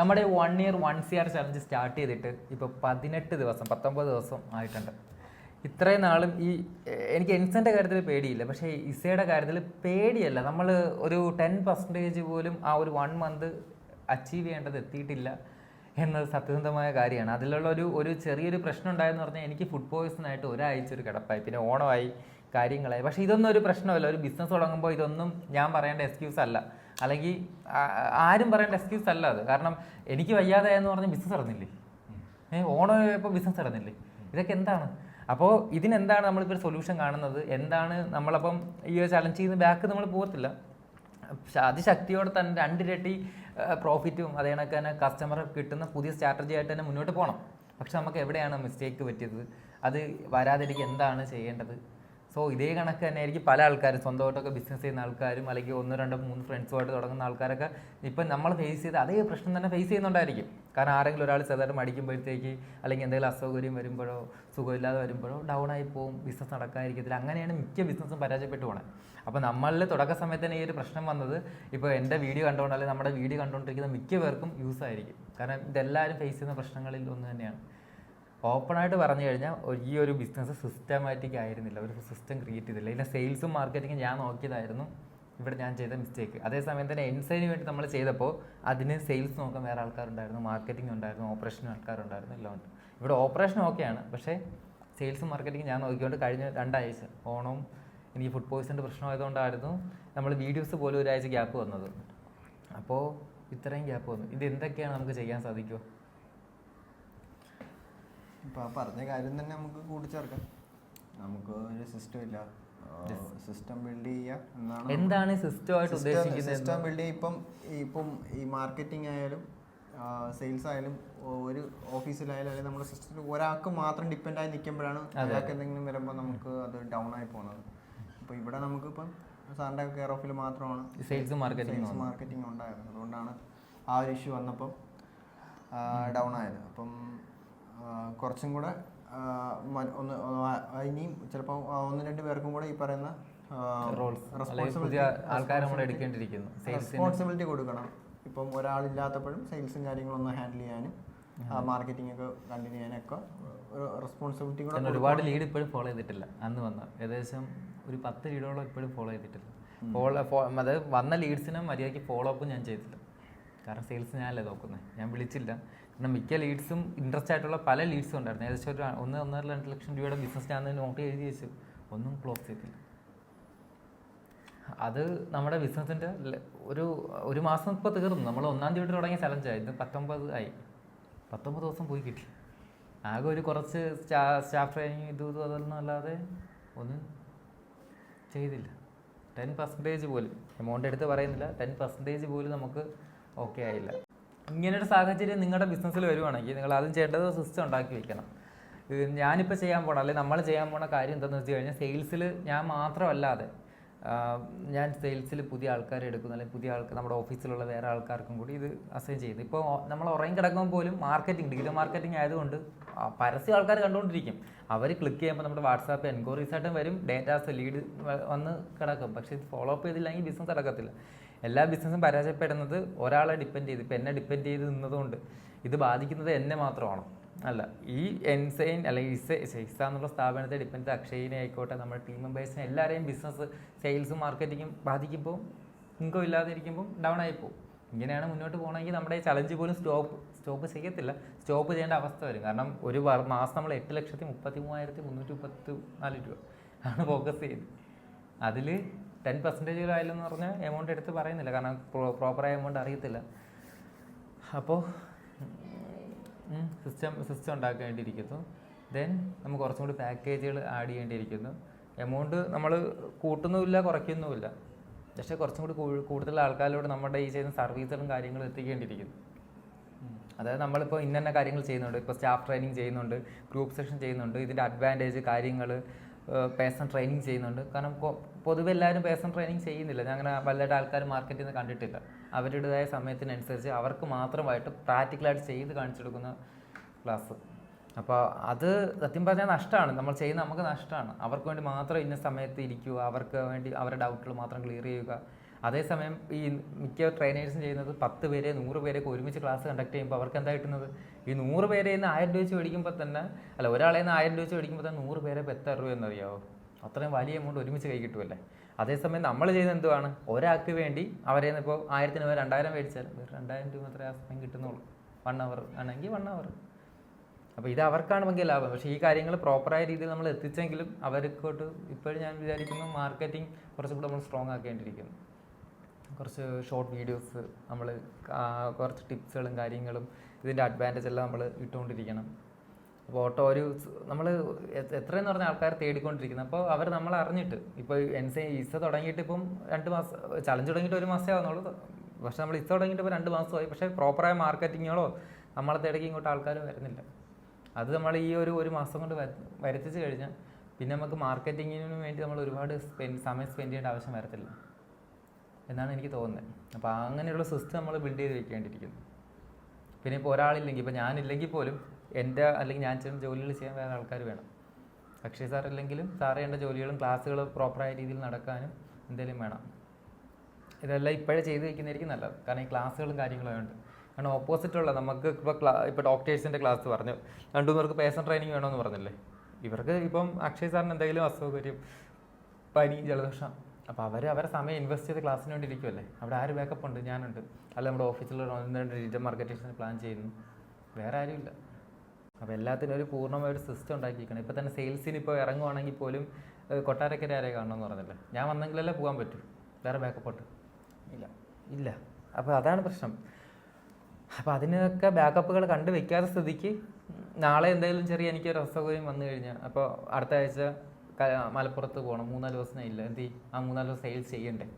നമ്മുടെ one year one C R challenge start ചെയ്തിട്ട് ഇപ്പോൾ പതിനെട്ട് ദിവസം പത്തൊമ്പത് ദിവസം ആയിട്ടുണ്ട്. ഇത്രയും നാളും ഈ എനിക്ക് എൻസന്റെ കാര്യത്തിൽ പേടിയില്ല. പക്ഷേ ഇസയുടെ കാര്യത്തിൽ പേടിയല്ല. നമ്മൾ ഒരു ടെൻ പെർസെന്റേജ് പോലും ആ ഒരു വൺ മന്ത് അച്ചീവ് ചെയ്യേണ്ടത് എത്തിയിട്ടില്ല എന്നത് സത്യസന്ധമായ കാര്യമാണ്. അതിലുള്ള ഒരു ഒരു ചെറിയൊരു പ്രശ്നം ഉണ്ടായെന്ന് പറഞ്ഞാൽ എനിക്ക് ഫുഡ് പോയ്സൺ ആയിട്ട് ഒരാഴ്ച ഒരു കിടപ്പായി. പിന്നെ ഓണമായി കാര്യങ്ങളായി. പക്ഷേ ഇതൊന്നും ഒരു പ്രശ്നമല്ല. ഒരു ബിസിനസ് തുടങ്ങുമ്പോൾ ഇതൊന്നും ഞാൻ പറയേണ്ട എക്സ്ക്യൂസ് അല്ല. അല്ലെങ്കിൽ ആരും പറയേണ്ട എക്സ്ക്യൂസ് അല്ല അത്. കാരണം എനിക്ക് വയ്യാതെ എന്ന് പറഞ്ഞ് ബിസിനസ് നടന്നില്ലേ? ഏ ഓണം ഇപ്പോൾ ബിസിനസ് നടന്നില്ലേ? ഇതൊക്കെ എന്താണ്? അപ്പോൾ ഇതിനെന്താണ് നമ്മളിപ്പോൾ ഒരു സൊല്യൂഷൻ കാണുന്നത്? എന്താണ് നമ്മളപ്പം ഈ ഒരു ചലഞ്ച് ചെയ്യുന്ന ബാക്ക് നമ്മൾ പോകത്തില്ല. അതിശക്തിയോടെ തന്നെ രണ്ടിരട്ടി പ്രോഫിറ്റും അതേ കണക്ക് തന്നെ കസ്റ്റമർ കിട്ടുന്ന പുതിയ സ്ട്രാറ്റജി ആയിട്ട് തന്നെ മുന്നോട്ട് പോകണം പക്ഷെ നമുക്ക് എവിടെയാണ് മിസ്റ്റേക്ക് പറ്റിയത്? അത് വരാതിരിക്കുക എന്താണ് ചെയ്യേണ്ടത്? സോ ഇതേ കണക്ക് തന്നെ ആയിരിക്കും പല ആൾക്കാരും സ്വന്തമായിട്ടൊക്കെ ബിസിനസ് ചെയ്യുന്ന ആൾക്കാരും അല്ലെങ്കിൽ ഒന്നോ രണ്ടോ മൂന്ന് ഫ്രണ്ട്സുമായിട്ട് തുടങ്ങുന്ന ആൾക്കാരൊക്കെ ഇപ്പം നമ്മൾ ഫേസ് ചെയ്ത് അതേ പ്രശ്നം തന്നെ ഫേസ് ചെയ്യുന്നുണ്ടായിരിക്കും. കാരണം ആരെങ്കിലും ഒരാൾ ചെറുതായിട്ട് മടിക്കുമ്പോഴത്തേക്ക് അല്ലെങ്കിൽ എന്തെങ്കിലും അസൗകര്യം വരുമ്പോഴോ സുഖമില്ലാതെ വരുമ്പോഴോ ഡൗൺ ആയി പോകും ബിസിനസ് നടക്കാതിരിക്കത്തില്ല. അങ്ങനെയാണ് മിക്ക ബിസിനസ്സും പരാജയപ്പെട്ടു പോണത്. അപ്പോൾ നമ്മളിൽ തുടക്ക സമയത്ത് തന്നെ ഈ ഒരു പ്രശ്നം വന്നത് ഇപ്പോൾ എന്റെ വീഡിയോ കണ്ടുകൊണ്ട് നമ്മുടെ വീഡിയോ കണ്ടുകൊണ്ടിരിക്കുന്ന മിക്ക പേർക്കും യൂസ് ആയിരിക്കും. കാരണം ഇതെല്ലാവരും ഫേസ് ചെയ്യുന്ന പ്രശ്നങ്ങളിൽ ഒന്ന് തന്നെയാണ്. ഓപ്പണായിട്ട് പറഞ്ഞു കഴിഞ്ഞാൽ ഈ ഒരു ബിസിനസ് സിസ്റ്റമാറ്റിക് ആയിരുന്നില്ല. ഒരു സിസ്റ്റം ക്രിയേറ്റ് ചെയ്തില്ല. ഇല്ല സെയിൽസും മാർക്കറ്റിങ്ങും ഞാൻ നോക്കിയതായിരുന്നു. ഇവിടെ ഞാൻ ചെയ്ത മിസ്റ്റേക്ക് അതേസമയം തന്നെ എൻസൈന് വേണ്ടി നമ്മൾ ചെയ്തപ്പോൾ അതിന് സെയിൽസ് നോക്കാൻ വേറെ ആൾക്കാരുണ്ടായിരുന്നു. മാർക്കറ്റിംഗ് ഉണ്ടായിരുന്നു ഓപ്പറേഷൻ ആൾക്കാരുണ്ടായിരുന്നു എല്ലാം ഉണ്ട്. ഇവിടെ ഓപ്പറേഷൻ ഓക്കെയാണ് പക്ഷേ സെയിൽസും മാർക്കറ്റിംഗ് ഞാൻ നോക്കിക്കൊണ്ട് കഴിഞ്ഞ രണ്ടാഴ്ച ഓണവും എനിക്ക് ഫുഡ് പോയ്സന്റെ പ്രശ്നമായതുകൊണ്ടായിരുന്നു നമ്മൾ വീഡിയോസ് പോലും ഒരാഴ്ച ഗ്യാപ്പ് വന്നത്. അപ്പോൾ ഇത്രയും ഗ്യാപ്പ് വന്നു. ഇത് എന്തൊക്കെയാണ് നമുക്ക് ചെയ്യാൻ സാധിക്കുമോ ഇപ്പൊ ആ പറഞ്ഞ കാര്യം തന്നെ നമുക്ക് കൂട്ടിച്ചേർക്കാം. നമുക്ക് ഒരു സിസ്റ്റം ഇല്ല. സിസ്റ്റം ബിൽഡ് ചെയ്യുക എന്നാണ് എന്താണ് സിസ്റ്റമായിട്ട് ഉദ്ദേശിക്കുന്നത്? സിസ്റ്റം ബിൽഡ് ചെയ്യുക ഇപ്പം ഇപ്പം ഈ മാർക്കറ്റിംഗ് ആയാലും സെയിൽസ് ആയാലും ഒരു ഓഫീസിലായാലും അല്ലെങ്കിൽ നമ്മുടെ സിസ്റ്റത്തിൽ ഒരാൾക്ക് മാത്രം ഡിപ്പെൻഡ് ആയി നിൽക്കുമ്പോഴാണ് ഒരാൾക്ക് എന്തെങ്കിലും വരുമ്പോൾ നമുക്ക് അത് ഡൗൺ ആയി പോകുന്നത് അപ്പോൾ ഇവിടെ നമുക്കിപ്പം സാറിന്റെ കെയർ ഓഫിൽ മാത്രമാണ് സെയിൽസ് മാർക്കറ്റിംഗ് സെയിൽസ് മാർക്കറ്റിംഗ് ഉണ്ടായത് അതുകൊണ്ടാണ് ആ ഒരു ഇഷ്യൂ വന്നപ്പം ഡൗൺ ആയത്. അപ്പം കുറച്ചും കൂടെ ഒന്ന് ഇനിയും ചിലപ്പോൾ ഒന്ന് രണ്ട് പേർക്കും കൂടെ ഈ പറയുന്ന റെസ്പോൺസിബിലിറ്റി കൊടുക്കണം. ഇപ്പം ഒരാളില്ലാത്തപ്പോഴും സെയിൽസും കാര്യങ്ങളൊന്നും ഹാൻഡിൽ ചെയ്യാനും മാർക്കറ്റിംഗ് ഒക്കെ കണ്ടിന്യൂ ചെയ്യാനൊക്കെ ഒരു റെസ്പോൺസിബിലിറ്റി കൂടെ ഒരുപാട് ലീഡ് ഇപ്പോഴും ഫോളോ ചെയ്തിട്ടില്ല അന്ന് വന്ന. ഏകദേശം ഒരു പത്ത് ലീഡോളം ഇപ്പോഴും ഫോളോ ചെയ്തിട്ടില്ല. ഫോളോ അത് വന്ന ലീഡ്സിനെ മര്യാദയ്ക്ക് ഫോളോ അപ്പ് ഞാൻ ചെയ്തില്ല കാരണം സെയിൽസ് ഞാനല്ലേ നോക്കുന്നത് ഞാൻ വിളിച്ചില്ല. കാരണം മിക്ക ലീഡ്സും ഇൻട്രസ്റ്റ് ആയിട്ടുള്ള പല ലീഡ്സും ഉണ്ടായിരുന്നു. ഏകദേശം ഒരു ഒന്ന് ഒന്നര രണ്ട് ലക്ഷം രൂപയുടെ ബിസിനസ് ഞാൻ നോട്ട് എഴുതി വെച്ചു. ഒന്നും ക്ലോസ് ചെയ്തില്ല അത് നമ്മുടെ ബിസിനസ്സിന്റെ ഒരു ഒരു മാസം ഇപ്പോൾ തീർന്നു. നമ്മൾ ഒന്നാം തീയതി തുടങ്ങിയ ചലഞ്ചായി ഇത് പത്തൊമ്പത് ആയി. പത്തൊമ്പത് ദിവസം പോയി കിട്ടി. ആകെ ഒരു കുറച്ച് സ്റ്റാ സ്റ്റാഫ് ട്രെയിനിങ് ഇതും ഇതും അതൊന്നും അല്ലാതെ ഒന്നും ചെയ്തില്ല. ടെൻ പെർസെന്റേജ് പോലും. എമൗണ്ട് എടുത്ത് പറയുന്നില്ല. ടെൻ പെർസെന്റേജ് പോലും നമുക്ക് ഓക്കെ ആയില്ല. ഇങ്ങനൊരു സാഹചര്യം നിങ്ങളുടെ ബിസിനസ്സിൽ വരുവാണെങ്കിൽ നിങ്ങൾ ആദ്യം ചെയ്യേണ്ടത് സിസ്റ്റം ഉണ്ടാക്കി വെക്കണം. ഞാനിപ്പോൾ ചെയ്യാൻ പോണ അല്ലെങ്കിൽ നമ്മൾ ചെയ്യാൻ പോണ കാര്യം എന്താണെന്ന് വെച്ച് കഴിഞ്ഞാൽ സെയിൽസിൽ ഞാൻ മാത്രമല്ലാതെ ഞാൻ സെയിൽസിൽ പുതിയ ആൾക്കാരെ എടുക്കുന്നു അല്ലെങ്കിൽ പുതിയ ആൾക്കാർ നമ്മുടെ ഓഫീസിലുള്ള വേറെ ആൾക്കാർക്കും കൂടി ഇത് അസൈൻ ചെയ്യുന്നു. ഇപ്പോൾ നമ്മൾ ഉറങ്ങി കിടക്കുമ്പോൾ പോലും മാർക്കറ്റിംഗ് ഡിജിറ്റൽ മാർക്കറ്റിംഗ് ആയതുകൊണ്ട് പരസ്യം ആൾക്കാർ കണ്ടുകൊണ്ടിരിക്കും. അവർ ക്ലിക്ക് ചെയ്യുമ്പോൾ നമ്മുടെ വാട്സാപ്പ് എൻക്വയറീസ് ആയിട്ടും വരും ഡേറ്റാസ് ലീഡ് വന്ന് കിടക്കും. പക്ഷേ ഇത് ഫോളോ അപ്പ് ചെയ്തില്ലെങ്കിൽ ബിസിനസ് നടക്കത്തില്ല. എല്ലാ ബിസിനസ്സും പരാജയപ്പെടുന്നത് ഒരാളെ ഡിപ്പെൻഡ് ചെയ്ത് ഇപ്പം എന്നെ ഡിപ്പെൻഡ് ചെയ്ത് നിന്നതുകൊണ്ട്. ഇത് ബാധിക്കുന്നത് എന്നെ മാത്രമാണ്. അല്ല ഈ എൻസൈൻ അല്ലെങ്കിൽ ഇസ ഇസ എന്നുള്ള സ്ഥാപനത്തെ ഡിപ്പെൻഡ് അക്ഷയിനെ ആയിക്കോട്ടെ നമ്മുടെ ടീം മെമ്പേഴ്സിനെ എല്ലാവരെയും ബിസിനസ് സെയിൽസും മാർക്കറ്റിങ്ങും ബാധിക്കുമ്പോൾ ഇൻകം ഇല്ലാതിരിക്കുമ്പോൾ ഡൗൺ ആയിപ്പോവും ഇങ്ങനെയാണ് മുന്നോട്ട് പോകണമെങ്കിൽ നമ്മുടെ ചലഞ്ച് പോലും സ്റ്റോപ്പ് സ്റ്റോപ്പ് ചെയ്യത്തില്ല. സ്റ്റോപ്പ് ചെയ്യേണ്ട അവസ്ഥ വരും. കാരണം ഒരു മാസം നമ്മൾ എട്ട് ലക്ഷത്തി മുപ്പത്തി മൂവായിരത്തി മുന്നൂറ്റി മുപ്പത്തി നാല് രൂപ ആണ് ഫോക്കസ് ചെയ്യുന്നത്. അതിൽ ടെൻ പെർസെന്റേജ് ആയില്ലെന്ന് പറഞ്ഞാൽ എമൗണ്ട് എടുത്ത് പറയുന്നില്ല. കാരണം പ്രോപ്പറായ എമൗണ്ട് അറിയത്തില്ല. അപ്പോൾ സിസ്റ്റം സിസ്റ്റം ഉണ്ടാക്കേണ്ടിയിരിക്കുന്നു. ദെൻ നമുക്ക് കുറച്ചും കൂടി പാക്കേജുകൾ ആഡ് ചെയ്യേണ്ടിയിരിക്കുന്നു. എമൗണ്ട് നമ്മൾ കൂട്ടുന്നുമില്ല കുറയ്ക്കുന്നുമില്ല. പക്ഷേ കുറച്ചും കൂടി കൂടുതൽ ആൾക്കാരിലൂടെ നമ്മുടെ ഈ ചെയ്യുന്ന സർവീസുകളും കാര്യങ്ങളും എത്തിക്കേണ്ടിയിരിക്കുന്നു. അതായത് നമ്മളിപ്പോൾ ഇന്ന കാര്യങ്ങൾ ചെയ്യുന്നുണ്ട്. ഇപ്പോൾ സ്റ്റാഫ് ട്രെയിനിങ് ചെയ്യുന്നുണ്ട് ഗ്രൂപ്പ് സെഷൻ ചെയ്യുന്നുണ്ട്. ഇതിന്റെ അഡ്വാന്റേജ് കാര്യങ്ങൾ പേഴ്സൺ ട്രെയിനിങ് ചെയ്യുന്നുണ്ട്. കാരണം പൊതുവെ എല്ലാവരും പേഴ്സൺ ട്രെയിനിങ് ചെയ്യുന്നില്ല. ഞാൻ അങ്ങനെ വല്ലതായിട്ട് ആൾക്കാർ മാർക്കറ്റിൽ നിന്ന് കണ്ടിട്ടില്ല. അവരുടേതായ സമയത്തിനനുസരിച്ച് അവർക്ക് മാത്രമായിട്ട് പ്രാക്ടിക്കലായിട്ട് ചെയ്ത് കാണിച്ചെടുക്കുന്ന ക്ലാസ്. അപ്പോൾ അത് സത്യം പറഞ്ഞാൽ നഷ്ടമാണ് നമ്മൾ ചെയ്യുന്ന നമുക്ക് നഷ്ടമാണ് അവർക്ക് വേണ്ടി മാത്രം ഇന്ന സമയത്ത് ഇരിക്കുക. അവർക്ക് വേണ്ടി അവരുടെ ഡൗട്ടുകൾ മാത്രം ക്ലിയർ ചെയ്യുക. അതേസമയം ഈ മിക്ക ട്രെയിനേഴ്സും ചെയ്യുന്നത് പത്ത് പേരെ നൂറ് പേരെ ഒരുമിച്ച് ക്ലാസ് കണ്ടക്ട് ചെയ്യുമ്പോൾ അവർക്ക് എന്താ കിട്ടുന്നത്? ഈ നൂറ് പേരെ നിന്ന് ആയിരം രൂപ വെച്ച് മേടിക്കുമ്പോൾ തന്നെ അല്ല ഒരാളെ നിന്ന് ആയിരം രൂപ വെച്ച് മേടിക്കുമ്പോൾ തന്നെ നൂറ് പേരെ ഇപ്പോൾ എത്ര രൂപ എന്നറിയാമോ അത്രയും വലിയ എമൗണ്ട് ഒരുമിച്ച് കൈ കിട്ടുമല്ലേ അതേസമയം നമ്മൾ ചെയ്യുന്നത് എന്തുവാണ്? ഒരാൾക്ക് വേണ്ടി അവരെ ഇപ്പോൾ ആയിരത്തിന് പേര് രണ്ടായിരം മേടിച്ചാൽ വെറും രണ്ടായിരം രൂപ മാത്രമേ ആ സമയം കിട്ടുന്നുള്ളൂ. വൺ അവർ ആണെങ്കിൽ വൺ അവർ അപ്പോൾ ഇത് അവർക്കാണ് ഭയങ്കര ലാഭം. പക്ഷേ ഈ കാര്യങ്ങൾ പ്രോപ്പറായ രീതിയിൽ നമ്മൾ എത്തിച്ചെങ്കിലും അവർക്കോട്ട് ഇപ്പോഴും ഞാൻ വിചാരിക്കുന്നു മാർക്കറ്റിംഗ് കുറച്ചും കൂടെ നമ്മൾ സ്ട്രോങ് ആക്കേണ്ടിയിരിക്കുന്നു. കുറച്ച് ഷോർട്ട് വീഡിയോസ് നമ്മൾ കുറച്ച് ടിപ്സുകളും കാര്യങ്ങളും ഇതിന്റെ അഡ്വാന്റേജ് എല്ലാം നമ്മൾ ഇട്ടുകൊണ്ടിരിക്കണം. അപ്പോൾ ഓട്ടോ ഒരു നമ്മൾ എത്രയെന്ന് പറഞ്ഞ ആൾക്കാർ തേടിക്കൊണ്ടിരിക്കുന്നത്. അപ്പോൾ അവർ നമ്മൾ അറിഞ്ഞിട്ട് ഇപ്പോൾ എൻ സി ഇസ തുടങ്ങിയിട്ട് ഇപ്പം രണ്ട് മാസം ചലഞ്ച് തുടങ്ങിയിട്ട് ഒരു മാസമേ ആവുന്നുള്ളൂ. പക്ഷേ നമ്മൾ ഇസ തുടങ്ങിയിട്ട് ഇപ്പോൾ രണ്ട് മാസമായി. പക്ഷേ പ്രോപ്പറായ മാർക്കറ്റിങ്ങുകളോ നമ്മളെ തേടേക്ക് ഇങ്ങോട്ട് ആൾക്കാർ വരുന്നില്ല. അത് നമ്മൾ ഈ ഒരു ഒരു മാസം കൊണ്ട് വര- വരുത്തിച്ച് കഴിഞ്ഞാൽ പിന്നെ നമുക്ക് മാർക്കറ്റിങ്ങിന് വേണ്ടി നമ്മൾ ഒരുപാട് സ്പെൻഡ് സമയം സ്പെൻഡ് ചെയ്യേണ്ട ആവശ്യം വരത്തില്ല. എന്നാണ് എനിക്ക് തോന്നുന്നത്. അപ്പോൾ അങ്ങനെയുള്ള സിസ്റ്റം നമ്മൾ ബിൽഡ് ചെയ്ത് വെക്കേണ്ടിയിരിക്കുന്നു. പിന്നെ ഇപ്പോൾ ഒരാളില്ലെങ്കിൽ ഇപ്പോൾ ഞാനില്ലെങ്കിൽ പോലും എന്റെ അല്ലെങ്കിൽ ഞാൻ ചെയ്യുന്ന ജോലികൾ ചെയ്യാൻ വേറെ ആൾക്കാർ വേണം. അക്ഷയ് സാർ ഇല്ലെങ്കിലും സാറ് എന്റെ ജോലികളും ക്ലാസ്സുകൾ പ്രോപ്പറായ രീതിയിൽ നടക്കാനും എന്തെങ്കിലും വേണം. ഇതെല്ലാം ഇപ്പോഴേ ചെയ്ത് വെക്കുന്നതായിരിക്കും നല്ലത്. കാരണം ഈ ക്ലാസ്സുകളും കാര്യങ്ങളും ഉണ്ട് കാരണം ഓപ്പോസിറ്റുള്ള നമുക്ക് ഇപ്പോൾ ക്ലാ ഇപ്പോൾ ഡോക്ടേഴ്സിന്റെ ക്ലാസ് പറഞ്ഞു രണ്ടു പേർക്ക് പേഴ്സൺ ട്രെയിനിങ് വേണമെന്ന് പറഞ്ഞില്ലേ? ഇവർക്ക് ഇപ്പം അക്ഷയ് സാറിന് എന്തെങ്കിലും അസൗകര്യം പനി ജലദോഷം അപ്പോൾ അവർ അവരെ സമയം ഇൻവെസ്റ്റ് ചെയ്ത് ക്ലാസ്സിന് വേണ്ടി ഇരിക്കുമല്ലേ അവിടെ ആര് ബാക്കപ്പ് ഉണ്ട്? ഞാനുണ്ട്. അല്ല നമ്മുടെ രണ്ട് ഡിജിറ്റൽ മാർക്കറ്റേഴ്സിന് പ്ലാൻ ചെയ്യുന്നു. വേറെ ആരുമില്ല. അപ്പോൾ എല്ലാത്തിനും ഒരു പൂർണമായ ഒരു സിസ്റ്റം ഉണ്ടാക്കിയിരിക്കണം. ഇപ്പോൾ തന്നെ സെയിൽസിന് ഇപ്പോൾ ഇറങ്ങുവാണെങ്കിൽ പോലും കൊട്ടാരക്കര ആരെ കാണണമെന്ന് പറഞ്ഞില്ല? ഞാൻ വന്നെങ്കിലല്ലേ പോകാൻ പറ്റൂ. വേറെ ബാക്കപ്പ് ഉണ്ട്. ഇല്ല. ഇല്ല. അപ്പോൾ അതാണ് പ്രശ്നം. അപ്പോൾ അതിനൊക്കെ ബാക്കപ്പുകൾ കണ്ടു വെക്കാത്ത സ്ഥിതിക്ക് നാളെ എന്തെങ്കിലും ചെറിയ എനിക്കൊരു അസൗകര്യം വന്നു കഴിഞ്ഞാൽ അപ്പോൾ അടുത്ത ആഴ്ച മലപ്പുറത്ത് പോകണം മൂന്നാൽ ദിവസം ഇല്ല. എന്ത്? ആ മൂന്നാൽ ദിവസം സെയിൽസ് ചെയ്യണ്ടേ?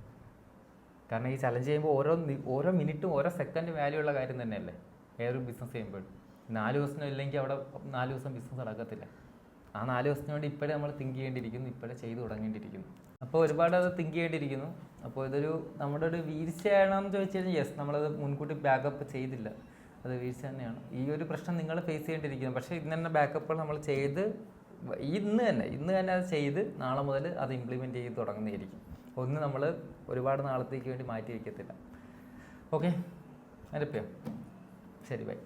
കാരണം ഈ ചലഞ്ച് ചെയ്യുമ്പോൾ ഓരോ ഓരോ മിനിറ്റും ഓരോ സെക്കൻഡ് വാല്യൂ ഉള്ള കാര്യം തന്നെയല്ലേ? ഏതൊരു ബിസിനസ് ചെയ്യുമ്പോഴും. നാല് ദിവസം ഇല്ലെങ്കിൽ അവിടെ നാല് ദിവസം ബിസിനസ് നടക്കത്തില്ല. ആ നാല് ദിവസത്തിന് വേണ്ടി ഇപ്പോഴേ നമ്മൾ തിങ്ക് ചെയ്യേണ്ടിയിരിക്കുന്നു. ഇപ്പോഴേ ചെയ്തു തുടങ്ങേണ്ടിയിരിക്കുന്നു. അപ്പോൾ ഒരുപാട് അത് തിങ്ക് ചെയ്യേണ്ടിയിരിക്കുന്നു. അപ്പോൾ ഇതൊരു നമ്മുടെ ഒരു വീഴ്ചയാണെന്ന് ചോദിച്ചു കഴിഞ്ഞാൽ യെസ് നമ്മളത് മുൻകൂട്ടി ബാക്കപ്പ് ചെയ്തില്ല. അത് വീഴ്ച തന്നെയാണ്. ഈ ഒരു പ്രശ്നം നിങ്ങൾ ഫേസ് ചെയ്യേണ്ടിയിരിക്കുന്നു. പക്ഷേ ഇന്ന് ബാക്കപ്പുകൾ നമ്മൾ ചെയ്ത് ഇന്ന് തന്നെ ഇന്ന് തന്നെ അത് ചെയ്ത് നാളെ മുതൽ അത് ഇംപ്ലിമെന്റ് ചെയ്ത് തുടങ്ങുന്നതായിരിക്കും. ഒന്ന് നമ്മൾ ഒരുപാട് നാളത്തേക്ക് വേണ്ടി മാറ്റി വയ്ക്കത്തില്ല ഓക്കെ അതിന്റെ ശരി ബൈ